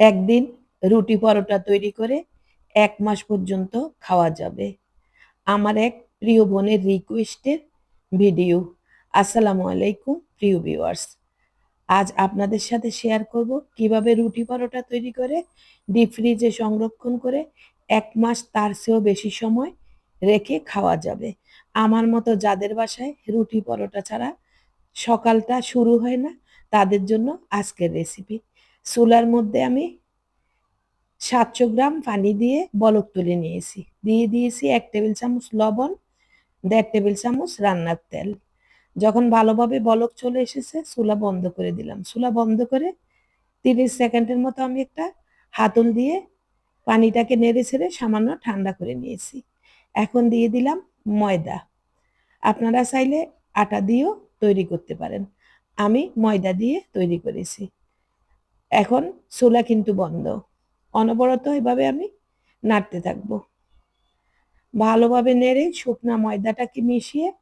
একদিন রুটি পরোটা তৈরি করে এক মাস পর্যন্ত খাওয়া যাবে। আমার এক প্রিয় বোনের রিকোয়েস্টের ভিডিও। আসসালামু আলাইকুম, প্রিয় ভিউয়ার্স। আজ আপনাদের সাথে শেয়ার করব কীভাবে রুটি পরোটা তৈরি করে ডিপ ফ্রিজে সংরক্ষণ করে এক মাস তার চেয়েও বেশি সময় রেখে খাওয়া যাবে। আমার মতো যাদের বাসায় রুটি পরোটা ছাড়া সকালটা শুরু হয় না, তাদের জন্য আজকের রেসিপি চুলার মধ্যে আমি সাতশো গ্রাম পানি দিয়ে বলক তুলে নিয়েছি। দিয়ে দিয়েছি এক টেবিল চামচ লবণ, দেড় টেবিল চামচ রান্নার তেল। যখন ভালোভাবে বলক চলে এসেছে, চুলা বন্ধ করে দিলাম। চুলা বন্ধ করে তিরিশ সেকেন্ডের মতো আমি একটা হাতল দিয়ে পানিটাকে নেড়ে ছেড়ে সামান্য ঠান্ডা করে নিয়েছি। এখন দিয়ে দিলাম ময়দা। আপনারা চাইলে আটা দিয়েও তৈরি করতে পারেন। আমি ময়দা দিয়ে তৈরি করেছি। এখন চুলা কিন্তু বন্ধ। অনবরত এভাবে আমি নাড়তে থাকব। ভালোভাবে নেড়ে শুকনা ময়দাটাকে মিশিয়ে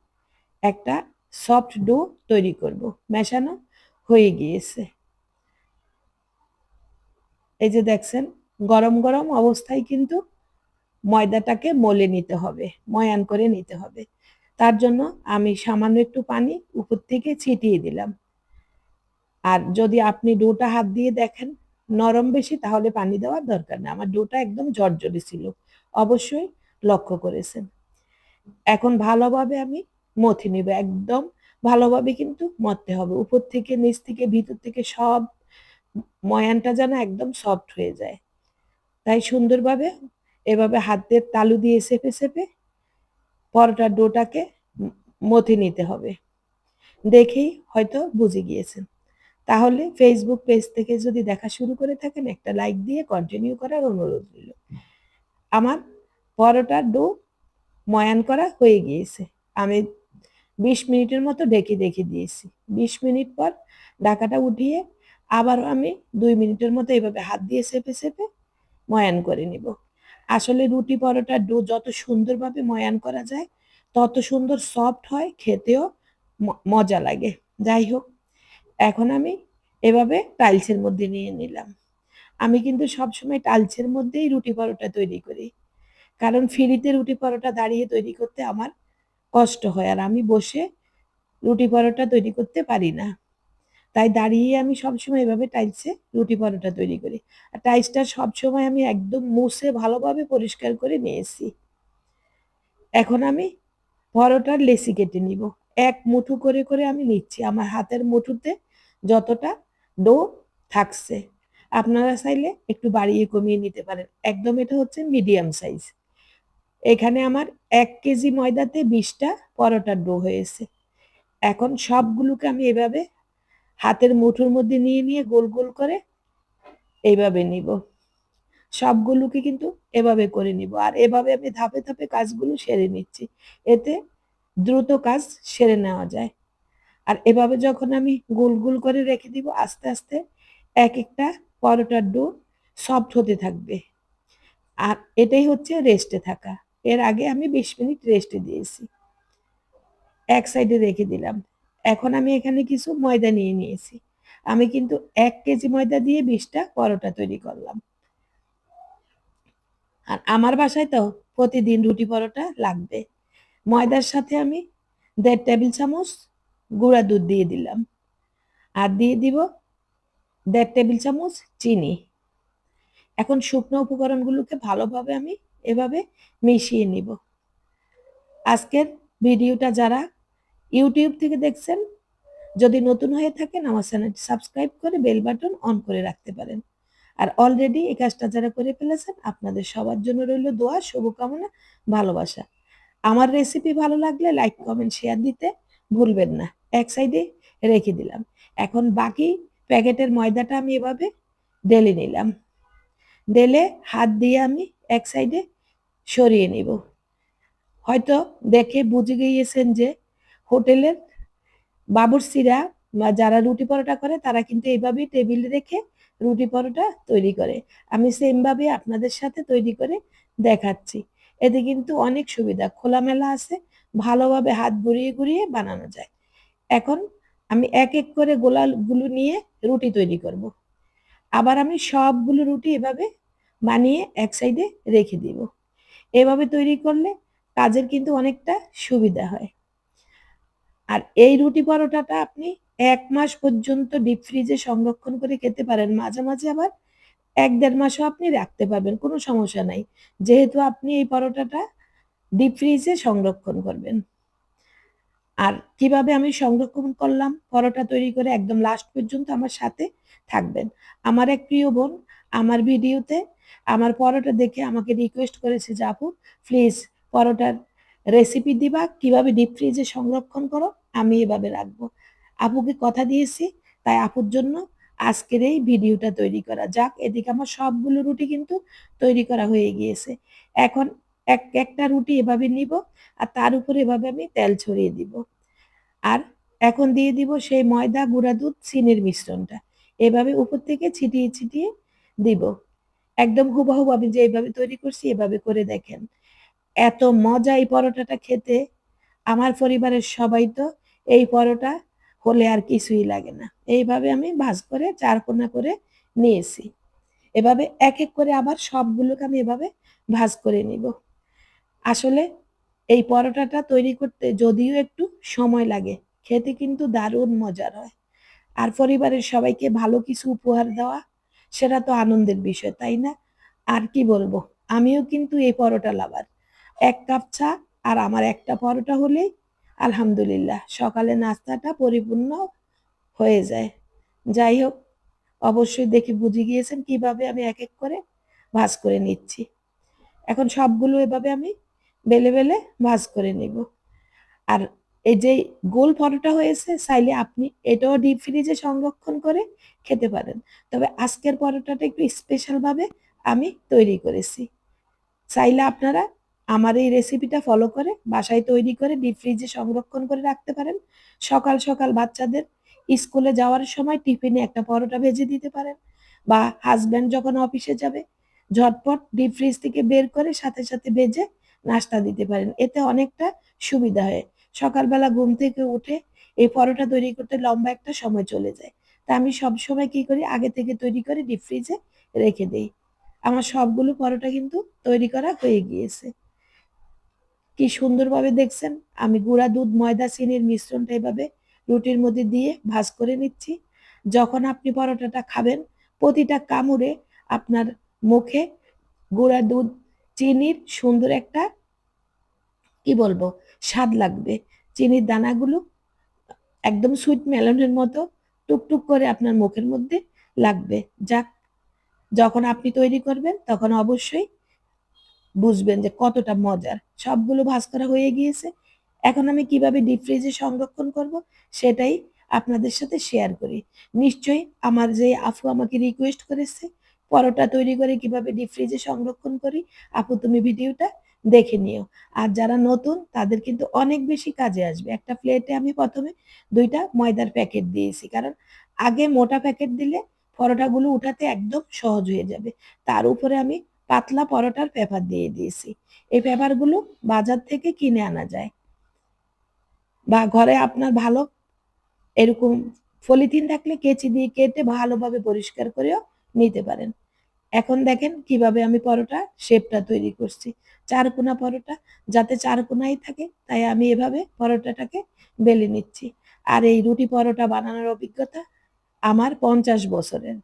একটা সফট ডো তৈরি করব। মেশানো হয়ে গিয়েছে। এই যে দেখছেন, গরম গরম অবস্থায় কিন্তু ময়দাটাকে মলে নিতে হবে, ময়ান করে নিতে হবে। তার জন্য আমি সামান্য একটু পানি উপর থেকে ছিটিয়ে দিলাম। আর যদি আপনি ডোটা হাত দিয়ে দেখেন, নরম বেশি, তাহলে পানি দেওয়ার দরকার নেই। আমার ডোটা একদম ঝরঝরে ছিল। অবশ্যই লক্ষ্য করেছেন। এখন ভালোভাবে আমি মথি নিব। একদম ভালোভাবে কিন্তু মরতে হবে। উপর থেকে, নিচ থেকে, ভিতর থেকে সব ময়ানটা যেন একদম সফট হয়ে যায়। তাই সুন্দরভাবে এভাবে হাতের তালু দিয়ে চেপে চেপে পরোটার ডোটাকে মথে নিতে হবে। দেখেই হয়তো বুঝে গিয়েছেন। তাহলে ফেসবুক পেজ থেকে যদি দেখা শুরু করে থাকেন, একটা লাইক দিয়ে কন্টিনিউ করার অনুরোধ রইল। আমার পরোটার ডো ময়ান করা হয়ে গিয়েছে। আমি বিশ মিনিটের মতো ঢেকে ঢেকে দিয়েছি। বিশ মিনিট পর ঢাকাটা উঠিয়ে আবারও আমি দুই মিনিটের মতো এভাবে হাত দিয়ে চেপে চেপে ময়ান করে নিব। আসলে রুটি পরোটার ডো যত সুন্দরভাবে ময়ান করা যায়, তত সুন্দর সফট হয়, খেতেও মজা লাগে। যাই হোক এখন আমি এভাবে টাইলসের মধ্যে নিয়ে নিলাম। আমি কিন্তু সবসময় টাইলসের মধ্যেই রুটি পরোটা তৈরি করি। কারণ ফ্রিতে রুটি পরোটা দাঁড়িয়ে তৈরি করতে আমার কষ্ট হয় আর আমি বসে রুটি পরোটা তৈরি করতে পারি না। তাই দাঁড়িয়ে আমি সবসময় এভাবে টাইলসে রুটি পরোটা তৈরি করি। আর টাইলসটা সবসময় আমি একদম মুছে ভালোভাবে পরিষ্কার করে নিয়েছি। এখন আমি পরোটার লেসি কেটে নিব। এক মুঠো করে করে আমি নিচ্ছি। আমার হাতের মুঠোতে যতটা ডো থাকছে। আপনারা চাইলে একটু বাড়িয়ে কমিয়ে নিতে পারেন। একদম এটা হচ্ছে মিডিয়াম সাইজ এখানে আমার এক কেজি ময়দাতে বিশটা পরোটার ডো হয়েছে। এখন সবগুলোকে আমি এভাবে হাতের মুঠোর মধ্যে নিয়ে নিয়ে গোল গোল করে এইভাবে নিব। সবগুলোকে কিন্তু এভাবে করে নিব। আর এভাবে আমি ধাপে ধাপে কাজগুলো সেরে নিচ্ছি। এতে দ্রুত কাজ সেরে নেওয়া যায়। আর এভাবে যখন আমি গোল গোল করে রেখে দিব, আস্তে আস্তে এক একটা পরোটার ডো সফট হতে থাকবে। আর এটাই হচ্ছে রেস্টে থাকা। এর আগে আমি বিশ মিনিট রেস্টে দিয়েছি। এক সাইডে রেখে দিলাম। এখন আমি এখানে কিছু ময়দা নিয়ে নিয়েছি। আমি কিন্তু এক কেজি ময়দা দিয়ে বিশটা পরোটা তৈরি করলাম। আর আমার বাসায় তো প্রতিদিন রুটি পরোটা লাগবে। ময়দার সাথে আমি দেড় টেবিল চামচ গুঁড়া দুধ দিয়ে দিলাম। আর দিয়ে দিব দেড় টেবিল চামচ চিনি। এখন শুকনো উপকরণগুলোকে ভালোভাবে আমি এভাবে মিশিয়ে নিব। আজকের ভিডিওটা যারা ইউটিউব থেকে দেখছেন, যদি নতুন হয়ে থাকেন, আমার চ্যানেলটি সাবস্ক্রাইব করে বেল বাটন অন করে রাখতে পারেন। আর অলরেডি এই কাজটা যারা করে ফেলেছেন, আপনাদের সবার জন্য রইল দোয়া, শুভকামনা, ভালোবাসা। আমার রেসিপি ভালো লাগলে লাইক কমেন্ট শেয়ার দিতে ভুলবেন না। এক সাইডে রেখে দিলাম। এখন বাকি প্যাকেটের ময়দাটা আমি এভাবে ডেলে নিলাম। ডেলে হাত দিয়ে আমি এক সাইডে সরিয়ে নিব। হয়তো দেখে বুঝে গিয়েছেন যে হোটেলের বাবুরসিরা বা যারা রুটি পরোটা করে, তারা কিন্তু এইভাবেই টেবিল রেখে রুটি পরোটা তৈরি করে। আমি সেমভাবে আপনাদের সাথে তৈরি করে দেখাচ্ছি। এতে কিন্তু অনেক সুবিধা। খোলামেলা আছে, ভালোভাবে হাত ঘুরিয়ে ঘুরিয়ে বানানো যায়। এখন আমি এক এক করে গোলাগুলো নিয়ে রুটি তৈরি করব। আবার আমি সবগুলো রুটি এভাবে বানিয়ে এক সাইডে রেখে দিব। এভাবে তৈরি করলে কাজের কিন্তু অনেকটা সুবিধা হয়। আর এই রুটি পরোটাটা আপনি এক মাস পর্যন্ত ডিপ ফ্রিজে সংরক্ষণ করে খেতে পারেন। মাঝে মাঝে আবার এক দেড় মাসও আপনি রাখতে পারবেন, কোনো সমস্যা নাই। যেহেতু আপনি এই পরোটাটা ডিপ ফ্রিজে সংরক্ষণ করবেন। আর কীভাবে আমি সংরক্ষণ করলাম, পরোটা তৈরি করে একদম লাস্ট পর্যন্ত আমার সাথে থাকবেন। আমার এক প্রিয় বোন, আমার ভিডিওতে আমার পরোটা দেখে আমাকে রিকোয়েস্ট করেছে যে, আপু প্লিজ পরোটার রেসিপি দিবা, কীভাবে ডিপ ফ্রিজে সংরক্ষণ করো? আমি এভাবে রাখব। আপুকে কথা দিয়েছি, তাই আপুর জন্য আজকের এই ভিডিওটা তৈরি করা যাক। এদিকে আমার সবগুলো রুটি কিন্তু তৈরি করা হয়ে গিয়েছে। এখন এক, একটা রুটি এভাবে নিব আর তার উপরে এভাবে আমি তেল ছড়িয়ে দিব। আর এখন দিয়ে দিব সেই ময়দা, গুঁড়া দুধ, চিনির মিশ্রণটা। এভাবে উপর থেকে ছিটিয়ে ছিটিয়ে দিব। একদম হুবহু আমি যে এইভাবে তৈরি করছি এভাবে করে দেখেন। এত মজা এই পরোটাটা খেতে। আমার পরিবারের সবাই তো এই পরোটা হলে আর কিছুই লাগে না। এইভাবে আমি ভাজ করে, চার কোনা করে নিয়েছি। এভাবে এক এক করে আবার সবগুলোকে আমি এভাবে ভাজ করে নিব। আসলে এই পরোটাটা তৈরি করতে যদিও একটু সময় লাগে, খেতে কিন্তু দারুণ মজার হয়। আর পরিবারের সবাইকে ভালো কিছু উপহার দেওয়া, সেটা তো আনন্দের বিষয়, তাই না? আর কি বলব, আমিও কিন্তু এই পরোটা লাভার। এক কাপ চা আর আমার একটা পরোটা হলেই আলহামদুলিল্লাহ সকালে নাস্তাটা পরিপূর্ণ হয়ে যায়। যাই হোক, অবশ্যই দেখে বুঝে গিয়েছেন কীভাবে আমি এক এক করে ভাজ করে নিচ্ছি। এখন সবগুলো এভাবে আমি বেলে বেলে ভাজ করে নিব। আর এই যে গোল পরোটা হয়েছে, চাইলে আপনি এটাও ডিপ ফ্রিজে সংরক্ষণ করে খেতে পারেন। তবে আজকের পরোটাটা একটু স্পেশালভাবে আমি তৈরি করেছি। চাইলে আপনারা আমার এই রেসিপিটা ফলো করে বাসায় তৈরি করে ডিপ ফ্রিজে সংরক্ষণ করে রাখতে পারেন। সকাল সকাল বাচ্চাদের স্কুলে যাওয়ার সময় টিফিনে একটা পরোটা ভেজে দিতে পারেন বা হাজব্যান্ড যখন অফিসে যাবে, ঝটপট ডিপ ফ্রিজ থেকে বের করে সাথে সাথে ভেজে নাস্তা দিতে পারেন। এতে অনেকটা সুবিধা হয়। সকালবেলা ঘুম থেকে উঠে এই পরোটা তৈরি করতে লম্বা একটা সময় চলে যায়। তা আমি সব সময় কি করি? আগে থেকে তৈরি করে ডিপ ফ্রিজে রেখে দেই। আমার সবগুলো পরোটা কিন্তু তৈরি করা হয়ে গিয়েছে। কি সুন্দরভাবে দেখছেন? আমি গুঁড়া দুধ, ময়দা, চিনির মিশ্রণটা এভাবে রুটির মধ্যে দিয়ে ভাজ করে নিচ্ছি। যখন আপনি পরোটাটা খাবেন, প্রতিটা কামড়ে আপনার মুখে গুঁড়া দুধ চিনির সুন্দর একটা, কি বলব, স্বাদ লাগবে। চিনির দানাগুলো একদম সুইট মেলনের মতো টুকটুক করে আপনার মুখের মধ্যে লাগবে। যাক, যখন আপনি তৈরি করবেন, তখন অবশ্যই বুঝবেন যে কতটা মজার। সবগুলো ভাজ করা হয়ে গিয়েছে। এখন আমি কীভাবে ডিপ ফ্রিজে সংরক্ষণ করব, সেটাই আপনাদের সাথে শেয়ার করি। নিশ্চয়ই আমার যে আফু আমাকে রিকোয়েস্ট করেছে পরোটা তৈরি করে কীভাবে ডিপ ফ্রিজে সংরক্ষণ করি, আপু তুমি ভিডিওটা দেখে নিও। আর যারা নতুন, তাদের কিন্তু অনেক বেশি কাজে আসবে। একটা প্লেটে আমি প্রথমে দুইটা ময়দার প্যাকেট দিয়েছি। কারণ আগে মোটা প্যাকেট দিলে পরোটাগুলো উঠাতে একদম সহজ হয়ে যাবে। তার উপরে আমি পাতলা পরোটার পেপার দিয়ে দিয়েছি। এই পেপারগুলো বাজার থেকে কিনে আনা যায়। বা ঘরে আপনার ভালো এরকম পলিথিন থাকলে কেচি দিয়ে কেটে ভালোভাবে পরিষ্কার করেও নিতে পারেন। এখন দেখেন কীভাবে আমি পরোটা শেপটা তৈরি করছি। চার কোনা পরোটা, যাতে চার কোনাই থাকে, তাই আমি এভাবে পরোটাটাকে বেলে নিচ্ছি। আর এই রুটি পরোটা বানানোর অভিজ্ঞতা আমার পঞ্চাশ বছরের।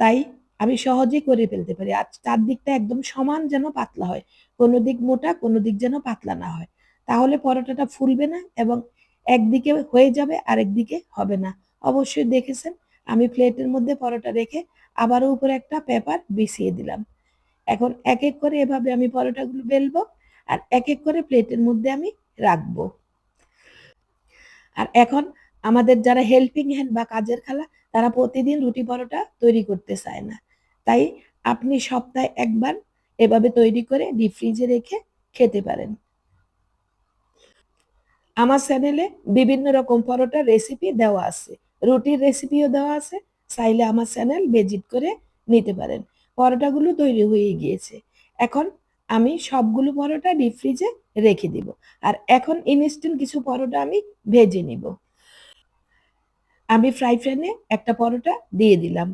তাই আমি সহজেই করে ফেলতে পারি। আর চারদিকটা একদম সমান যেন পাতলা হয়। কোনো দিক মোটা, কোনো দিক যেন পাতলা না হয়। তাহলে পরোটাটা ফুলবে না এবং একদিকে হয়ে যাবে, আরেকদিকে হবে না। অবশ্যই দেখেছেন আমি প্লেটের মধ্যে পরোটা রেখে আবারও উপরে একটা পেপার বিছিয়ে দিলাম। এখন এক এক করে এভাবে আমি পরোটাগুলো বেলবো আর এক এক করে প্লেটের মধ্যে আমি রাখব। আর এখন আমাদের যারা হেল্পিং হ্যান্ড বা কাজের খালা, তারা প্রতিদিন রুটি পরোটা তৈরি করতে চায় না। তাই আপনি সপ্তাহে একবার এভাবে তৈরি করে ডিপ ফ্রিজে রেখে খেতে পারেন। আমার চ্যানেলে বিভিন্ন রকম পরোটার রেসিপি দেওয়া আছে। রুটির রেসিপিও দেওয়া আছে, চাইলে আমার চ্যানেল ভিজিট করে নিতে পারেন। পরোটাগুলো তৈরি হয়ে গিয়েছে। এখন আমি সবগুলো পরোটা ডিপ ফ্রিজে রেখে দিব। আর এখন ইনস্ট্যান্ট কিছু পরোটা আমি ভেজে নিব। আমি ফ্রাই প্যানে একটা পরোটা দিয়ে দিলাম।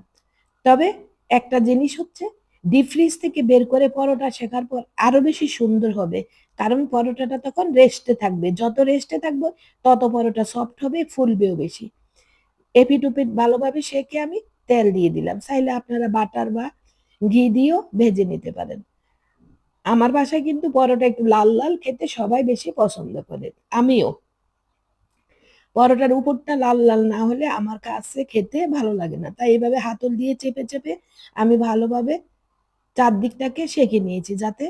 তবে একটা জিনিস হচ্ছে ডিপ ফ্রিজ থেকে বের করে পরোটা শেখার পর আরও বেশি সুন্দর হবে। কারণ পরোটাটা তখন রেস্টে থাকবে। যত রেস্টে থাকবে, তত পরোটা সফট হবে, ফুলবেও বেশি। এপিট ওপিট ভালোভাবে সেকে আমি তেল দিয়ে দিলাম। চাইলে আপনারা বাটার বা ঘি দিয়েও ভেজে নিতে পারেন। আমার বাসায় কিন্তু পরোটা একটু লাল লাল খেতে সবাই বেশি পছন্দ করে, আমিও। পরোটার উপরটা লাল লাল না হলে আমার কাছে খেতে ভালো লাগে না। তাই এইভাবে হাতল দিয়ে চেপে চেপে আমি ভালোভাবে চারদিকটাকে সেঁকে নিয়েছি যাতে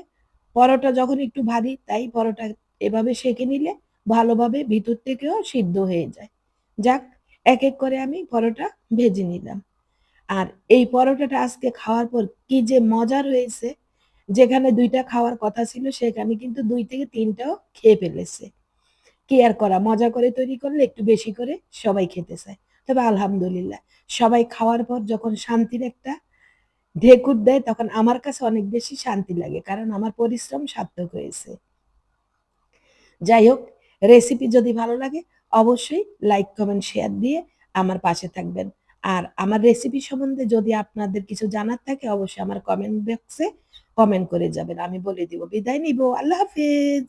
পরোটা যখন একটু ভারী, তাই পরোটা এভাবে সেঁকে নিলে ভালোভাবে ভিতর থেকেও সিদ্ধ হয়ে যায়। যাক এক এক করে আমি পরোটা ভেজে নিলাম। আর এই পরোটাটা আজকে খাওয়ার পর কি যে মজার হয়েছে যেখানে দুইটা খাওয়ার কথা ছিল, সেখানে কিন্তু দুই থেকে তিনটাও খেয়ে ফেলেছে। কি আর করা, মজা করে তৈরি করলে একটু বেশি করে সবাই খেতে চায়। তবে আলহামদুলিল্লাহ, সবাই খাওয়ার পর যখন শান্তির একটা ঢেকুর দেয়, তখন আমার কাছে অনেক বেশি শান্তি লাগে, কারণ আমার পরিশ্রম সার্থক হয়েছে। যাই হোক রেসিপি যদি ভালো লাগে অবশ্যই লাইক কমেন্ট শেয়ার দিয়ে আমার পাশে থাকবেন। আর আমার রেসিপি সম্বন্ধে যদি আপনাদের কিছু জানার থাকে, অবশ্যই আমার কমেন্ট বক্সে কমেন্ট করে যাবেন। আমি বলে দিব, বিদায় নিব। আল্লাহ হাফেজ!